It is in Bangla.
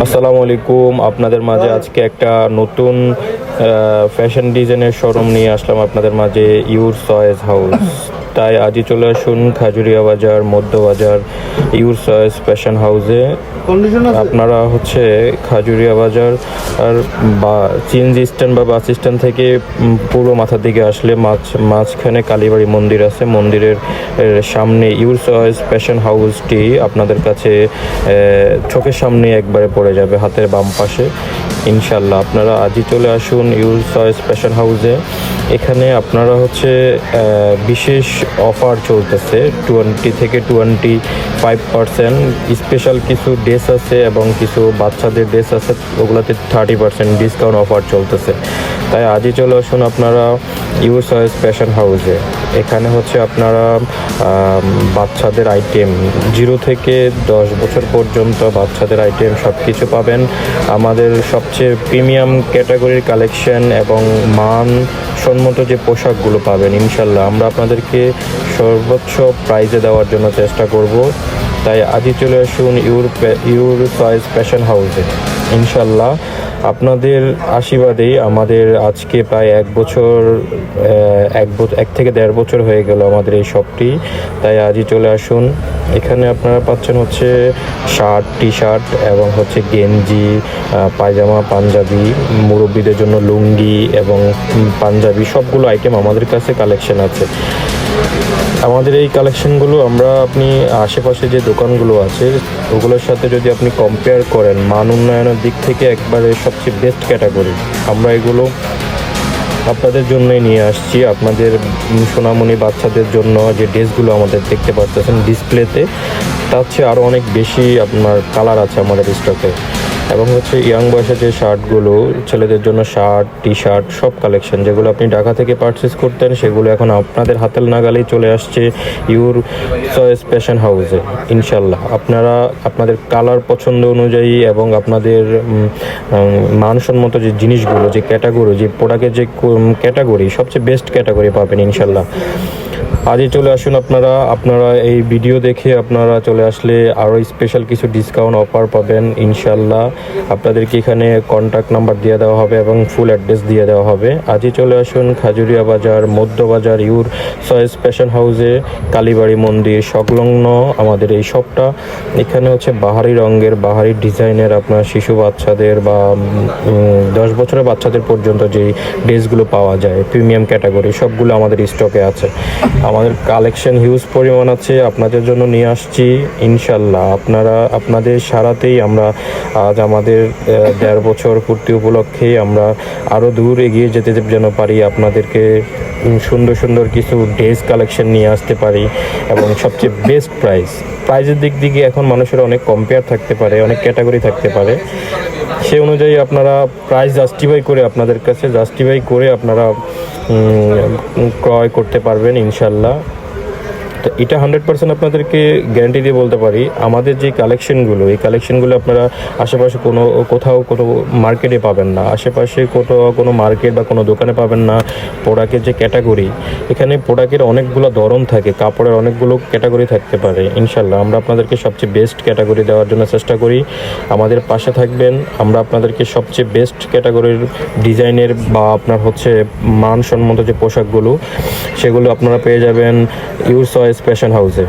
আসসালামু আলাইকুম। আপনাদের মাঝে আজকে একটা নতুন ফ্যাশন ডিজাইনের শোরুম নিয়ে আসলাম আপনাদের মাঝে ইউর সয়েজ হাউস তাই আজই চলে আসুন খাজুরিয়া বাজার মধ্য বাজার ইউর সয়েজ ফ্যাশন হাউসে। আপনারা হচ্ছে খাজুরিয়া বাজার আর বা চিনজ স্ট্যান্ড বা বাস স্ট্যান্ড থেকে পুরো মাথার দিকে আসলে মাঝ মাঝখানে কালীবাড়ি মন্দির আছে। মন্দিরের সামনে ইউর সয়েজ ফ্যাশন হাউসটি আপনাদের কাছে চোখের সামনে একবারে পড়ে যাবে হাতের বাম পাশে। ইনশাল্লাহ আপনারা আজই চলে আসুন ইউর সয়েজ ফ্যাশন হাউসে। এখানে আপনারা হচ্ছে বিশেষ অফার চলতেছে টোয়েন্টি থেকে টোয়েন্টি ফাইভ পার্সেন্ট স্পেশাল কিছু ড্রেস আছে এবং কিছু বাচ্চাদের ড্রেস আছে, ওগুলোতে থার্টি পার্সেন্ট ডিসকাউন্ট অফার চলতেছে। তাই আজই চলে আসুন আপনারা ইউ সয়েস ফ্যাশন হাউসে এখানে হচ্ছে আপনারা বাচ্চাদের আইটেম জিরো থেকে দশ বছর পর্যন্ত বাচ্চাদের আইটেম সব কিছু পাবেন। আমাদের সবচেয়ে প্রিমিয়াম ক্যাটাগরির কালেকশন এবং মান সম্মত যে পোশাকগুলো পাবেন ইনশাল্লাহ আমরা আপনাদেরকে সর্বোচ্চ প্রাইজে দেওয়ার জন্য চেষ্টা করব তাই আজই চলে আসুন ইউর ইউর চয়েস ফ্যাশন হাউসে ইনশাল্লাহ আপনাদের আশীর্বাদেই আমাদের আজকে প্রায় এক বছর এক এক থেকে দেড় বছর হয়ে গেল আমাদের এই শপটি। তাই আজই চলে আসুন। এখানে আপনারা পাচ্ছেন হচ্ছে শার্ট টি শার্ট এবং হচ্ছে গেঞ্জি পায়জামা, পাঞ্জাবি, মুরব্বীদের জন্য লুঙ্গি এবং পাঞ্জাবি, সবগুলো আইটেম আমাদের কাছে কালেকশন আছে। আমাদের এই কালেকশনগুলো আমরা আপনি আশেপাশে যে দোকানগুলো আছে, ওগুলোর সাথে যদি আপনি কম্পেয়ার করেন, মান উন্নয়নের দিক থেকে একবারে সবচেয়ে বেস্ট ক্যাটাগরি আমরা এগুলো আপনাদের জন্যই নিয়ে আসছি। আপনাদের সোনামণি বাচ্চাদের জন্য যে ড্রেসগুলো আমাদের দেখতে পাচ্ছেন ডিসপ্লেতে তার চেয়ে আরও অনেক বেশি আপনার কালার আছে আমাদের স্টকে এবং হচ্ছে ইয়াং বয়সের যে শার্টগুলো, ছেলেদের জন্য শার্ট টি শার্ট সব কালেকশন যেগুলো আপনি ঢাকা থেকে পারচেস করতেন, সেগুলো এখন আপনাদের হাতের নাগালেই চলে আসছে ইউর চয়েস ফ্যাশন হাউসে ইনশাল্লাহ। আপনারা আপনাদের কালার পছন্দ অনুযায়ী এবং আপনাদের মানসম্মত যে জিনিসগুলো, যে ক্যাটাগরি যে প্রোডাক্টের যে ক্যাটাগরি সবচেয়ে বেস্ট ক্যাটাগরি পাবেন ইনশাল্লাহ। আজই চলে আসুন আপনারা আপনারা এই ভিডিও দেখে আপনারা চলে আসলে আরও স্পেশাল কিছু ডিসকাউন্ট অফার পাবেন ইনশাল্লাহ। আপনাদেরকে এখানে কন্ট্যাক্ট নাম্বার দিয়ে দেওয়া হবে এবং ফুল অ্যাড্রেস দিয়ে দেওয়া হবে। আজই চলে আসুন খাজুরিয়া বাজার, মধ্য বাজার, ইউর সয়েস ফ্যাশন হাউসে, কালীবাড়ি মন্দির, সংলগ্ন আমাদের এই শপটা এখানে হচ্ছে বাহারি রঙের, বাহারি ডিজাইনের আপনার শিশু বাচ্চাদের বা দশ বছরের বাচ্চাদের পর্যন্ত যেই ড্রেসগুলো পাওয়া যায়, প্রিমিয়াম ক্যাটাগরি, সবগুলো আমাদের স্টকে আছে। আমাদের কালেকশন হিউজ পরিমাণ আছে, আপনাদের জন্য নিয়ে আসছি, ইনশাল্লাহ। আপনারা, আপনাদের সারাতেই আমরা আমাদের দেড় বছর পূর্তি উপলক্ষে আমরা আরও দূর এগিয়ে যেতে যেন পারি, আপনাদেরকে সুন্দর সুন্দর কিছু ড্রেস কালেকশন নিয়ে আসতে পারি এবং সবচেয়ে বেস্ট প্রাইস। প্রাইজের দিক দিকে এখন মানুষের অনেক কম্পেয়ার থাকতে পারে, অনেক ক্যাটাগরি থাকতে পারে। সে অনুযায়ী আপনারা প্রাইস জাস্টিফাই করে আপনাদের কাছে জাস্টিফাই করে আপনারা ক্রয় করতে পারবেন ইনশাল্লাহ। তো এটা হান্ড্রেড পার্সেন্ট আপনাদেরকে গ্যারান্টি দিয়ে বলতে পারি। আমাদের যে কালেকশনগুলো এই কালেকশনগুলো আপনারা আশেপাশে কোনো, কোথাও কোনো মার্কেটে পাবেন না। আশেপাশে কোথাও কোনো মার্কেট বা কোনো দোকানে পাবেন না। প্রোডাক্টের যে ক্যাটাগরি এখানে প্রোডাক্টের অনেকগুলো ধরন থাকে। কাপড়ের অনেকগুলো ক্যাটাগরি থাকতে পারে ইনশাল্লাহ আমরা আপনাদেরকে সবচেয়ে বেস্ট ক্যাটাগরি দেওয়ার জন্য চেষ্টা করি। আমাদের পাশে থাকবেন। আমরা আপনাদেরকে সবচেয়ে বেস্ট ক্যাটাগরির ডিজাইনের বা আপনার হচ্ছে মানসম্মত যে পোশাকগুলো, সেগুলো আপনারা পেয়ে যাবেন। ইউর চয়েস ফ্যাশন হাউসে